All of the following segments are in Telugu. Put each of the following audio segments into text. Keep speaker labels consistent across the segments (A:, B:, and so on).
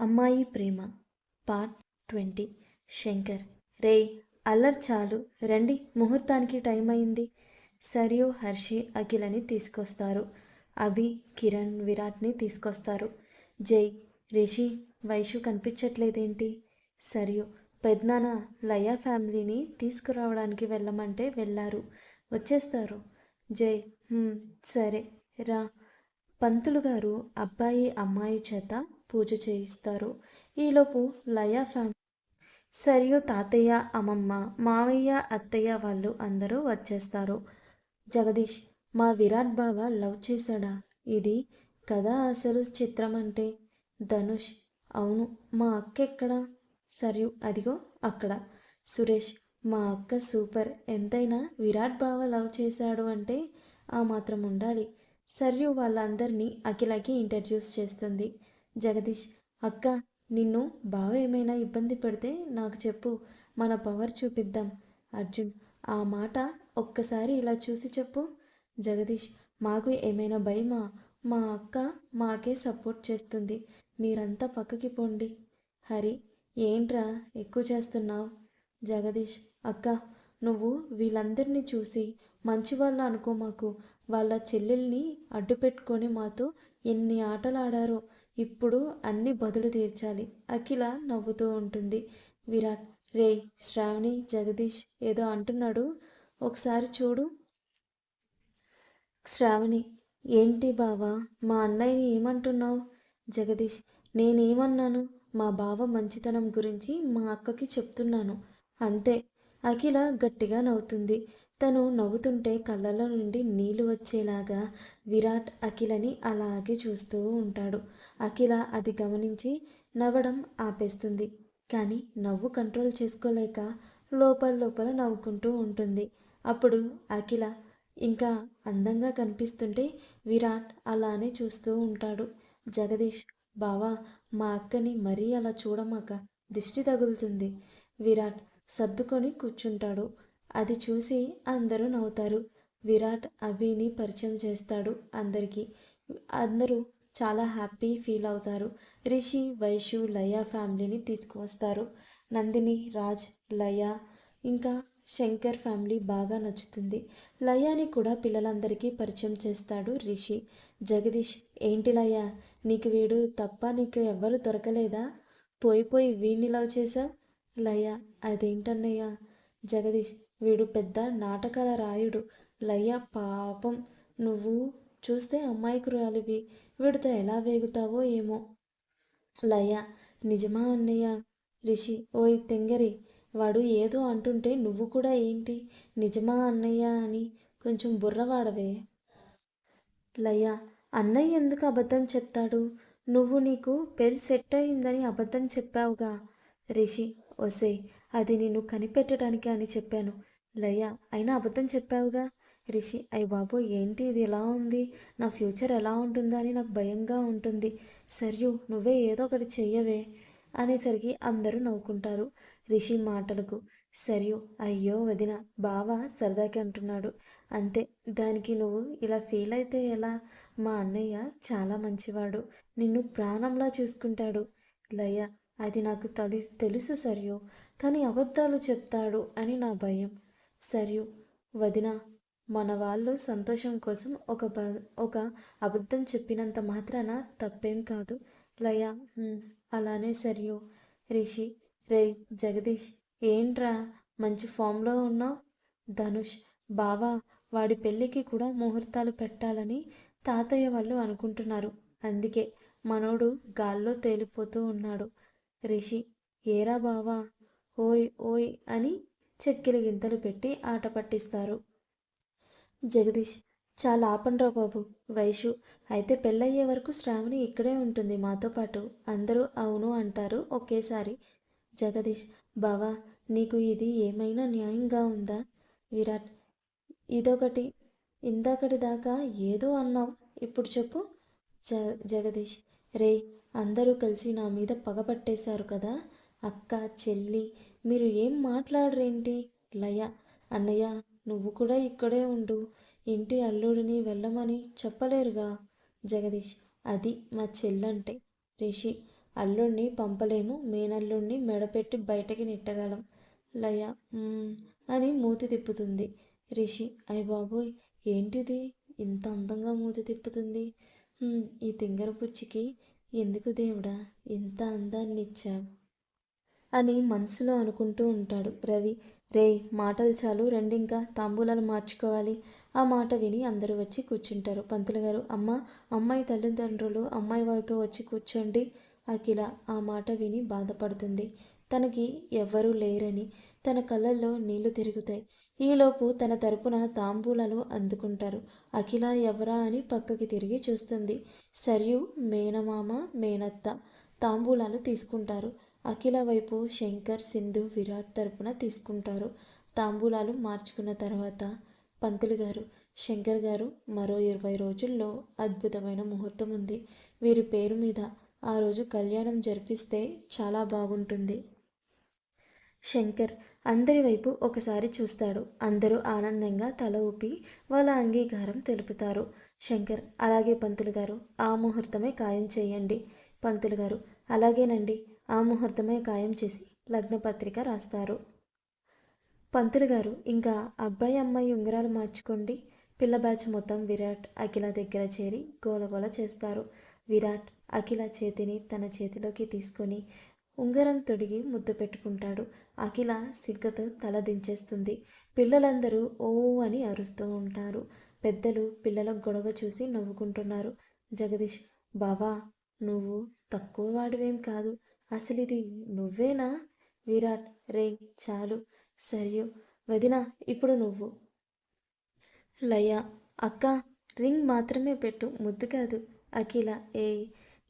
A: అమ్మాయి ప్రేమ. Part twenty. శంకర్. రేయ్ అల్లర్ చాలు. రండి ముహూర్తానికి టైం అయింది. సరియు హర్షి అఖిలని తీసుకొస్తారు. అభి కిరణ్ విరాట్ని తీసుకొస్తారు. జై రిషి వైషు కనిపించట్లేదేంటి? సరియు పెద్దనాన్న లయా ఫ్యామిలీని తీసుకురావడానికి వెళ్ళమంటే వెళ్ళారు. వచ్చేస్తారు. జై సరే రా. పంతులు గారు అబ్బాయి అమ్మాయి చేత పూజ చేయిస్తారు. ఈలోపు లయా ఫ్యామిలీ సరియు తాతయ్య అమ్మమ్మ మావయ్య అత్తయ్య వాళ్ళు అందరూ వచ్చేస్తారు. జగదీష్ మా విరాట్ బావ లవ్ చేశాడా? ఇది కదా అసలు చిత్రం అంటే. ధనుష్ అవును మా అక్క ఎక్కడ సరియు అదిగో అక్కడ. సురేష్ మా అక్క సూపర్ ఎంతైనా విరాట్ బావ లవ్ చేశాడు అంటే ఆ మాత్రం ఉండాలి. సరియు వాళ్ళందరినీ అఖిలకి ఇంట్రడ్యూస్ చేస్తుంది. జగదీష్ అక్క నిన్ను బావ ఏమైనా ఇబ్బంది పెడితే నాకు చెప్పు మన పవర్ చూపిద్దాం. అర్జున్ ఆ మాట ఒక్కసారి ఇలా చూసి చెప్పు. జగదీష్ మాకు ఏమైనా భయమా? మా అక్క మాకే సపోర్ట్ చేస్తుంది. మీరంతా పక్కకి పోండి. హరి ఏంట్రా ఎక్కువ చేస్తున్నావు? జగదీష్ అక్క నువ్వు వీళ్ళందరినీ చూసి మంచివాళ్ళు అనుకో మాకు. వాళ్ళ చెల్లెల్ని అడ్డు పెట్టుకొని మాతో ఎన్ని ఆటలు ఆడారో ఇప్పుడు అన్ని బదులు తీర్చాలి. అఖిల నవ్వుతూ ఉంటుంది. విరాట్ రే శ్రావణి జగదీష్ ఏదో అంటున్నాడు. ఒకసారి చూడు. శ్రావణి ఏంటి బావా మా అన్నయ్యని ఏమంటున్నావు? జగదీష్ నేనేమన్నాను? మా బావ మంచితనం గురించి మా అక్కకి చెప్తున్నాను. అంతే. అఖిల గట్టిగా నవ్వుతుంది. తను నవ్వుతుంటే కళ్ళలో నుండి నీళ్ళు వచ్చేలాగా విరాట్ అఖిలని అలాగే చూస్తూ ఉంటాడు. అఖిల అది గమనించి నవ్వడం ఆపేస్తుంది. కానీ నవ్వు కంట్రోల్ చేసుకోలేక లోపల లోపల నవ్వుకుంటూ ఉంటుంది. అప్పుడు అఖిల ఇంకా అందంగా కనిపిస్తుంటే విరాట్ అలానే చూస్తూ ఉంటాడు. జగదీష్ బావా మా అక్కని మరీ అలా చూడమాక దిష్టి తగులుతుంది. విరాట్ సర్దుకొని కూర్చుంటాడు. అది చూసి అందరూ నవ్వుతారు. విరాట్ అభిని పరిచయం చేస్తాడు అందరికీ. అందరూ చాలా హ్యాపీ ఫీల్ అవుతారు. రిషి వైషు లయ ఫ్యామిలీని తీసుకువస్తారు. నందిని రాజ్ లయ ఇంకా శంకర్ ఫ్యామిలీ బాగా నచ్చుతుంది. లయాని కూడా పిల్లలందరికీ పరిచయం చేస్తాడు రిషి. జగదీష్ ఏంటి లయ నీకు వీడు తప్ప నీకు ఎవ్వరు దొరకలేదా? పోయి పోయి వీడిని లవ్ చేశావు? లయ అదేంటన్నయ్య? జగదీష్ వీడు పెద్ద నాటకాల రాయుడు. లయ పాపం నువ్వు చూస్తే అమ్మాయికురాలివి వీడితో ఎలా వేగుతావో ఏమో. లయ నిజమా అన్నయ్య? రిషి ఓయ్ తెంగరి వాడు ఏదో అంటుంటే నువ్వు కూడా ఏంటి? నిజమా అన్నయ్య అని కొంచెం బుర్రవాడవే. లయ అన్నయ్య ఎందుకు అబద్ధం చెప్తాడు? నువ్వు నీకు పెళ్ళి సెట్ అయిందని అబద్ధం చెప్పావుగా. రిషి ఒసే అది నేను కనిపెట్టడానికి అని చెప్పాను. లయ అయినా అబద్ధం చెప్పావుగా? రిషి అయ్య బాబు ఏంటి ఇది? ఎలా ఉంది? నా ఫ్యూచర్ ఎలా ఉంటుందా అని నాకు భయంగా ఉంటుంది. సర్యు నువ్వే ఏదో ఒకటి చెయ్యవే అనేసరికి అందరూ నవ్వుకుంటారు రిషి మాటలకు. సరియు అయ్యో వదిన బావ సరదాకి అంటున్నాడు. అంతే దానికి నువ్వు ఇలా ఫీల్ అయితే ఎలా? మా అన్నయ్య చాలా మంచివాడు. నిన్ను ప్రాణంలా చూసుకుంటాడు. లయ అది నాకు తలి తెలుసు సరియు కానీ అబద్ధాలు చెప్తాడు అని నా భయం. సరియు వదిన మన వాళ్ళు సంతోషం కోసం ఒక బ ఒక అబద్ధం చెప్పినంత మాత్రాన తప్పేం కాదు. లయ అలానే సరియు. రిషి రే జగదీష్ ఏంట్రా మంచి ఫామ్లో ఉన్నావు? ధనుష్ బావా వాడి పెళ్ళికి కూడా ముహూర్తాలు పెట్టాలని తాతయ్య వాళ్ళు అనుకుంటున్నారు. అందుకే మనోడు గాల్లో తేలిపోతూ ఉన్నాడు. రిషి ఏరా బావా? ఓయ్ ఓయ్ అని చెక్కిలి గింతలు పెట్టి ఆట పట్టిస్తారు. జగదీష్ చాలా ఆపండ్రా బాబు వైషు అయితే పెళ్ళయ్యే వరకు శ్రావణి ఇక్కడే ఉంటుంది మాతో పాటు. అందరూ అవును అంటారు ఒకేసారి. జగదీష్ బావా నీకు ఇది ఏమైనా న్యాయంగా ఉందా? విరాట్ ఇదొకటి ఇందాకటి దాకా ఏదో అన్నావు ఇప్పుడు చెప్పు. జ జగదీష్ రే అందరూ కలిసి నా మీద పగపట్టేశారు కదా అక్క చెల్లి మీరు ఏం మాట్లాడరేంటి? లయ అన్నయ్య నువ్వు కూడా ఇక్కడే ఉండు. ఇంటి అల్లుడిని వెళ్ళమని చెప్పలేరుగా? జగదీష్ అది మా చెల్లంటే. రిషి అల్లుణ్ణి పంపలేము. మేనల్లుణ్ణి మెడపెట్టి బయటకి నెట్టగలం. లయ అని మూతి తిప్పుతుంది. రిషి అయ్ బాబోయ్ ఏంటిది? ఇంత అందంగా మూతి తిప్పుతుంది. ఈ తింగర పుచ్చికి ఎందుకు దేవుడా? ఇంత అందాన్ని ఇచ్చావు అని మనసులో అనుకుంటూ ఉంటాడు. రవి రే మాటలు చాలు రెండింకా తాంబూలాలు మార్చుకోవాలి. ఆ మాట విని అందరూ వచ్చి కూర్చుంటారు. పంతులు గారు అమ్మ అమ్మాయి తల్లిదండ్రులు అమ్మాయి వైపు వచ్చి కూర్చోండి. అఖిల ఆ మాట విని బాధపడుతుంది. తనకి ఎవ్వరూ లేరని తన కళ్ళల్లో నీళ్ళు తిరుగుతాయి. ఈలోపు తన తరపున తాంబూలాలు అందుకుంటారు. అఖిల ఎవరా అని పక్కకి తిరిగి చూస్తుంది. సరియు మేనమామ మేనత్త తాంబూలాలు తీసుకుంటారు. అఖిల వైపు శంకర్ సింధు విరాట్ తరపున తీసుకుంటారు. తాంబూలాలు మార్చుకున్న తర్వాత పంతులు గారు శంకర్ గారు మరో ఇరవై రోజుల్లో అద్భుతమైన ముహూర్తం ఉంది. వీరి పేరు మీద ఆ రోజు కళ్యాణం జరిపిస్తే చాలా బాగుంటుంది. శంకర్ అందరి వైపు ఒకసారి చూస్తాడు. అందరూ ఆనందంగా తల ఊపి వాళ్ళ అంగీకారం తెలుపుతారు. శంకర్ అలాగే పంతులు గారు ఆ ముహూర్తమే ఖాయం చేయండి. పంతులు గారు అలాగేనండి. ఆ ముహూర్తమే ఖాయం చేసి లగ్నపత్రిక రాస్తారు. పంతులు గారు ఇంకా అబ్బాయి అమ్మాయి ఉంగరాలు మార్చుకోండి. పిల్ల బ్యాచ్ మొత్తం విరాట్ అఖిల దగ్గర చేరి గోలగోల చేస్తారు. విరాట్ అఖిల చేతిని తన చేతిలోకి తీసుకొని ఉంగరం తొడిగి ముద్దు పెట్టుకుంటాడు. అఖిల సిగ్గతో తల దించేస్తుంది. పిల్లలందరూ ఓ అని అరుస్తూ ఉంటారు. పెద్దలు పిల్లల గొడవ చూసి నవ్వుకుంటున్నారు. జగదీష్ బావా నువ్వు తక్కువ వాడివేం కాదు. అసలు ఇది నువ్వేనా? విరాట్ రే చాలు సరియు వదిన ఇప్పుడు నువ్వు. లయ అక్క రింగ్ మాత్రమే పెట్టు ముద్దు కాదు. అఖిల ఏ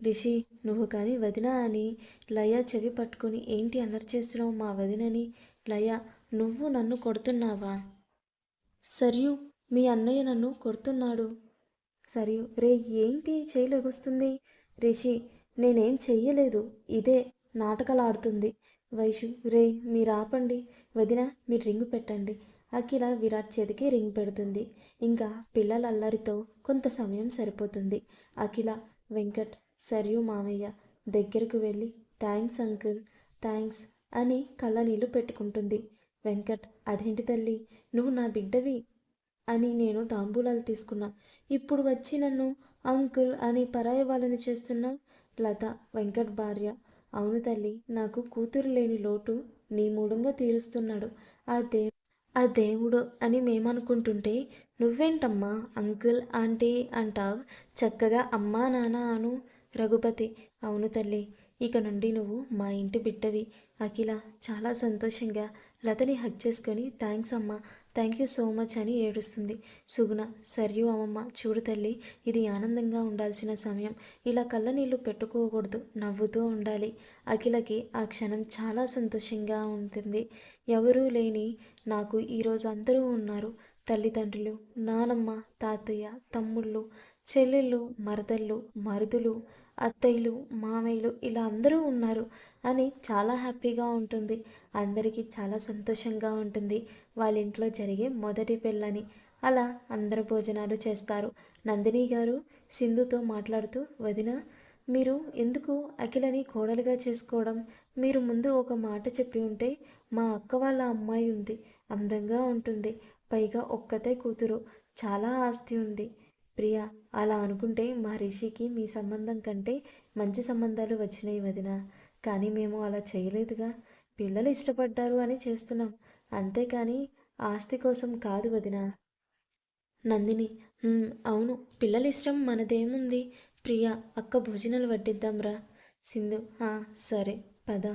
A: రిషి నువ్వు కానీ వదిన అని లయ చెవి పట్టుకొని ఏంటి అల్లరి చేస్తున్నావు మా వదినని? లయ నువ్వు నన్ను కొడుతున్నావా? సరియు మీ అన్నయ్య నన్ను కొడుతున్నాడు. సరియు రే ఏంటి? చేయలేగుస్తుంది రిషి నేనేం చెయ్యలేదు. ఇదే నాటకాలాడుతుంది. వైషు రే మీరు ఆపండి వదిన మీరు రింగు పెట్టండి. అఖిల విరాట్ చేతికి రింగ్ పెడుతుంది. ఇంకా పిల్లల అల్లరితో కొంత సమయం సరిపోతుంది. అఖిల వెంకట్ సరియు మామయ్య దగ్గరకు వెళ్ళి థ్యాంక్స్ అంకుల్ థ్యాంక్స్ అని కళ్ళనీళ్ళు పెట్టుకుంటుంది. వెంకట్ అదేంటి తల్లి నువ్వు నా బిడ్డవి అని నేను తాంబూలాలు తీసుకున్నా. ఇప్పుడు వచ్చి నన్ను అంకుల్ అని పరాయి వాళ్ళని చేస్తున్నావు? లత వెంకట్ భార్య. అవును తల్లి నాకు కూతురు లేని లోటు నీ మూలంగా తీరుస్తున్నాడు. ఆ దే ఆ దేవుడు అని మేమనుకుంటుంటే నువ్వేంటమ్మా అంకుల్ ఆంటీ అంటావు. చక్కగా అమ్మా నాన్న అను రఘుపతి. అవును తల్లి ఇక నుండి నువ్వు మా ఇంటి బిడ్డవి. అఖిల చాలా సంతోషంగా లతని హక్ చేసుకొని థ్యాంక్స్ అమ్మా థ్యాంక్ యూ సో మచ్ అని ఏడుస్తుంది. సుగుణ సరియు అమ్మమ్మ చూడు తల్లి ఇది ఆనందంగా ఉండాల్సిన సమయం. ఇలా కళ్ళ నీళ్ళు పెట్టుకోకూడదు నవ్వుతూ ఉండాలి. అఖిలకి ఆ క్షణం చాలా సంతోషంగా ఉంటుంది. ఎవరూ లేని నాకు ఈరోజు అందరూ ఉన్నారు. తల్లిదండ్రులు నానమ్మ తాతయ్య తమ్ముళ్ళు చెల్లెళ్ళు మరదళ్ళు మరుదులు అత్తయ్యలు మామయ్యలు ఇలా అందరూ ఉన్నారు అని చాలా హ్యాపీగా ఉంటుంది. అందరికీ చాలా సంతోషంగా ఉంటుంది. వాళ్ళ ఇంట్లో జరిగే మొదటి పెళ్ళని అలా అందరు భోజనాలు చేస్తారు. నందిని గారు సింధుతో మాట్లాడుతూ వదిన మీరు ఎందుకు అఖిలని కోడలుగా చేసుకోవడం? మీరు ముందు ఒక మాట చెప్పి ఉంటే మా అక్క వాళ్ళ అమ్మాయి ఉంది అందంగా ఉంటుంది పైగా ఒక్కతే కూతురు చాలా ఆస్తి ఉంది. ప్రియా అలా అనుకుంటే మా రిషికి మీ సంబంధం కంటే మంచి సంబంధాలు వచ్చినాయి వదిన. కానీ మేము అలా చేయలేదుగా. పిల్లలు ఇష్టపడ్డారు అని చేస్తున్నాం. అంతేకాని ఆస్తి కోసం కాదు వదిన. నందిని అవును పిల్లల ఇష్టం మనదేముంది? ప్రియా అక్క భోజనాలు వడ్డిద్దాంరా? సింధు సరే పద.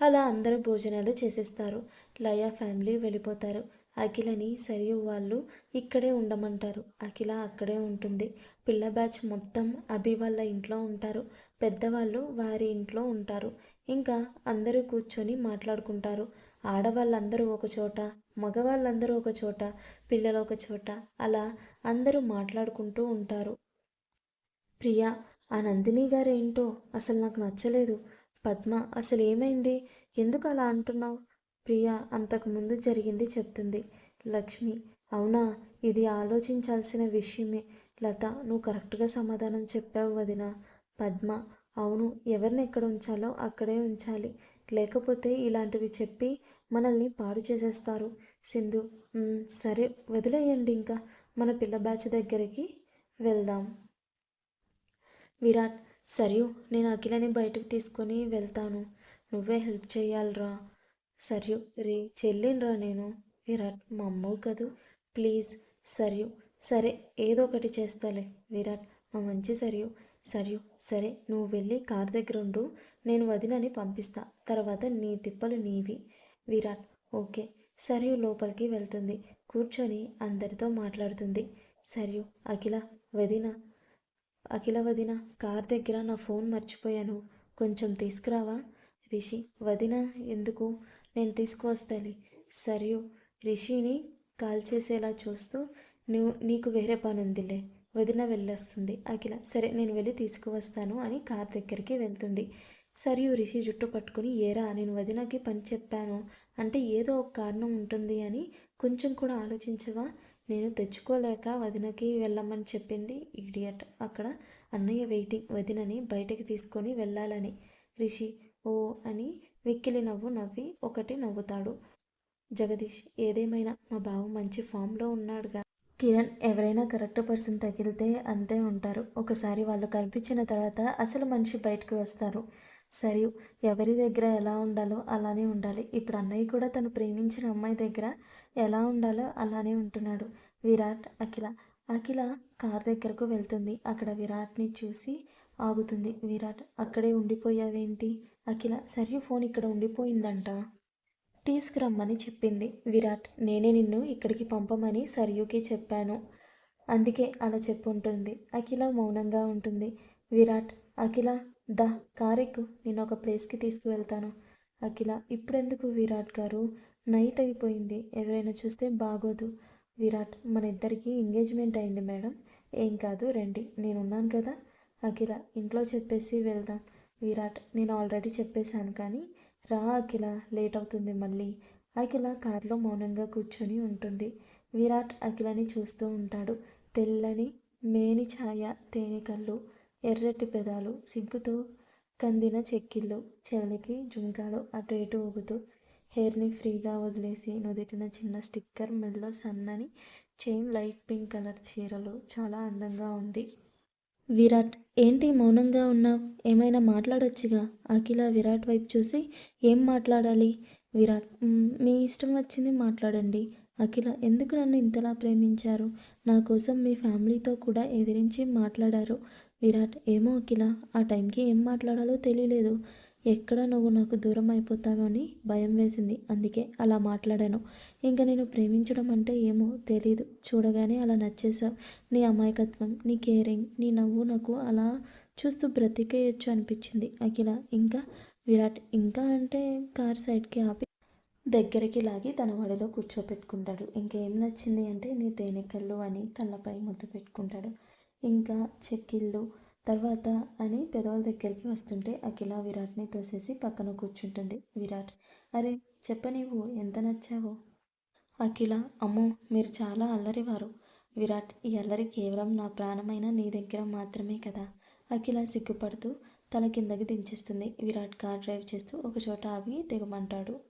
A: అలా అందరూ భోజనాలు చేసేస్తారు. లయ ఫ్యామిలీ వెళ్ళిపోతారు. అఖిలని సరియు వాళ్ళు ఇక్కడే ఉండమంటారు. అఖిల అక్కడే ఉంటుంది. పిల్ల బ్యాచ్ మొత్తం అభి వాళ్ళ ఇంట్లో ఉంటారు. పెద్దవాళ్ళు వారి ఇంట్లో ఉంటారు. ఇంకా అందరూ కూర్చొని మాట్లాడుకుంటారు. ఆడవాళ్ళందరూ ఒక చోట మగవాళ్ళందరూ ఒక చోట పిల్లలు ఒక చోట అలా అందరూ మాట్లాడుకుంటూ ఉంటారు. ప్రియా ఆ నందిని గారేంటో అసలు నాకు నచ్చలేదు. పద్మ అసలు ఏమైంది? ఎందుకు అలా అంటున్నావు? ప్రియా అంతకుముందు జరిగింది చెప్తుంది. లక్ష్మి అవునా? ఇది ఆలోచించాల్సిన విషయమే. లత నువ్వు కరెక్ట్గా సమాధానం చెప్పావు వదినా. పద్మ. అవును ఎవరిని ఎక్కడ ఉంచాలో అక్కడే ఉంచాలి. లేకపోతే ఇలాంటివి చెప్పి మనల్ని పాడు చేసేస్తారు. సింధు సరే వదిలేయండి ఇంకా. మన పిల్ల బ్యాచ్ దగ్గరికి వెళ్దాం. విరాట్ సరియు నేను అఖిలని బయటకు తీసుకొని వెళ్తాను. నువ్వే హెల్ప్ చేయాలిరా. సరియు రే చెల్లినరా నేను. విరాట్ మా అమ్మవు కదూ. ప్లీజ్ సరియు సరే ఏదో ఒకటి చేస్తాలే. విరాట్ మా మంచి సరియు సరియు సరే నువ్వు వెళ్ళి కార్ దగ్గర ఉండు నేను వదినని పంపిస్తా. తర్వాత నీ తిప్పలు నీవి. విరాట్ ఓకే. సరియు లోపలికి వెళ్తుంది. కూర్చొని అందరితో మాట్లాడుతుంది. సరియు అఖిల వదిన అఖిల వదిన కార్ దగ్గర నా ఫోన్ మర్చిపోయాను. కొంచెం తీసుకురావా? రిషి వదిన ఎందుకు? నేను తీసుకువస్తాలి. సరియు రిషిని కాల్ చేసేలా చూస్తూ నువ్వు నీకు వేరే పని ఉందిలే వదిన వెళ్ళొస్తుంది. అఖిల సరే నేను వెళ్ళి తీసుకువస్తాను అని కార్ దగ్గరికి వెళ్తుంది. సరియు రిషి జుట్టు పట్టుకుని ఏరా నేను వదినకి పని చెప్పాను. అంటే ఏదో ఒక కారణం ఉంటుంది అని కొంచెం కూడా ఆలోచించవా? నేను తెచ్చుకోలేక వదినకి వెళ్ళమని చెప్పింది ఇడియట్. అక్కడ అన్నయ్య వెయిటింగ్ వదినని బయటకి తీసుకొని వెళ్ళాలని. రిషి ఓ అని వెక్కిలి నవ్వు నవ్వి ఒకటి నవ్వుతాడు. జగదీష్ ఏదేమైనా మా బావ మంచి ఫామ్లో ఉన్నాడుగా. కిరణ్ ఎవరైనా కరెక్ట్ పర్సన్ తగిలితే అంతే ఉంటారు. ఒకసారి వాళ్ళు కనిపించిన తర్వాత అసలు మనిషి బయటకు వస్తారు. సరే ఎవరి దగ్గర ఎలా ఉండాలో అలానే ఉండాలి. ఇప్పుడు అన్నయ్య కూడా తను ప్రేమించిన అమ్మాయి దగ్గర ఎలా ఉండాలో అలానే ఉంటున్నాడు. విరాట్ అఖిల. అఖిల కార్ దగ్గరకు వెళ్తుంది. అక్కడ విరాట్ని చూసి ఆగుతుంది. విరాట్ అక్కడే ఉండిపోయావేంటి? అఖిల సరియు ఫోన్ ఇక్కడ ఉండిపోయిందంట. తీసుకురమ్మని చెప్పింది విరాట్. నేనే నిన్ను ఇక్కడికి పంపమని సరియుకి చెప్పాను. అందుకే అలా చెప్పుంటుంది. అఖిల మౌనంగా ఉంటుంది. విరాట్ అఖిల దా కారెక్కు నేను ఒక ప్లేస్కి తీసుకువెళ్తాను. అఖిల ఇప్పుడెందుకు విరాట్ గారు? నైట్ అయిపోయింది. ఎవరైనా చూస్తే బాగోదు. విరాట్ మన ఇద్దరికి ఎంగేజ్మెంట్ అయింది మేడం. ఏం కాదు రండి. నేనున్నాను కదా. అఖిల ఇంట్లో చెప్పేసి వెళ్దాం. విరాట్ నేను ఆల్రెడీ చెప్పేశాను కానీ రా అఖిల! లేట్ అవుతుంది మళ్ళీ. అఖిల కారులో మౌనంగా కూర్చొని ఉంటుంది. విరాట్ అఖిలని చూస్తూ ఉంటాడు. తెల్లని మేని ఛాయ తేనె కళ్ళు ఎర్రటి పెదాలు సిగ్గుతో కందిన చెక్కిళ్ళు చెవులకి జుంకాలు అటు ఇటు ఊగుతూ హెయిర్ని ఫ్రీగా వదిలేసి నుదిటిన చిన్న స్టిక్కర్ మెడలో సన్నని చైన్ లైట్ పింక్ కలర్ చీరలు చాలా అందంగా ఉంది. విరాట్ ఏంటి మౌనంగా ఉన్నావు ఏమైనా మాట్లాడొచ్చుగా? అఖిల విరాట్ వైపు చూసి ఏం మాట్లాడాలి? విరాట్ మీ ఇష్టం వచ్చింది మాట్లాడండి. అఖిల ఎందుకు నన్ను ఇంతలా ప్రేమించారు? నా కోసం మీ ఫ్యామిలీతో కూడా ఎదిరించి మాట్లాడారు. విరాట్ ఏమో అఖిల ఆ టైంకి ఏం మాట్లాడాలో తెలియలేదు. ఎక్కడ నువ్వు నాకు దూరం అయిపోతావని అని భయం వేసింది. అందుకే అలా మాట్లాడాను. ఇంకా నేను ప్రేమించడం అంటే ఏమో తెలీదు. చూడగానే అలా నచ్చేసావు నీ అమాయకత్వం నీ కేరింగ్ నీ నవ్వు నాకు అలా చూస్తూ బ్రతికేయచ్చు అనిపించింది. అఖిల ఇంకా విరాట్ ఇంకా అంటే కార్ సైడ్కి ఆపి దగ్గరికి లాగి తన వడిలో కూర్చోపెట్టుకుంటాడు. ఇంకేం నచ్చింది అంటే నీ తేనెకళ్ళు అని కళ్ళపై ముద్దు పెట్టుకుంటాడు. ఇంకా చెక్కిళ్ళు తర్వాత అని పెదవుల దగ్గరికి వస్తుంటే అఖిల విరాట్ని తోసేసి పక్కన కూర్చుంటుంది. విరాట్ అరే చెప్ప నీవు ఎంత నచ్చావు? అఖిల అమ్మో మీరు చాలా అల్లరివారు. విరాట్ ఈ అల్లరి కేవలం నా ప్రాణమైన నీ దగ్గర మాత్రమే కదా? అఖిల సిగ్గుపడుతూ తల కిందకి దించేస్తుంది. విరాట్ కార్ డ్రైవ్ చేస్తూ ఒక చోట ఆగి దిగమంటాడు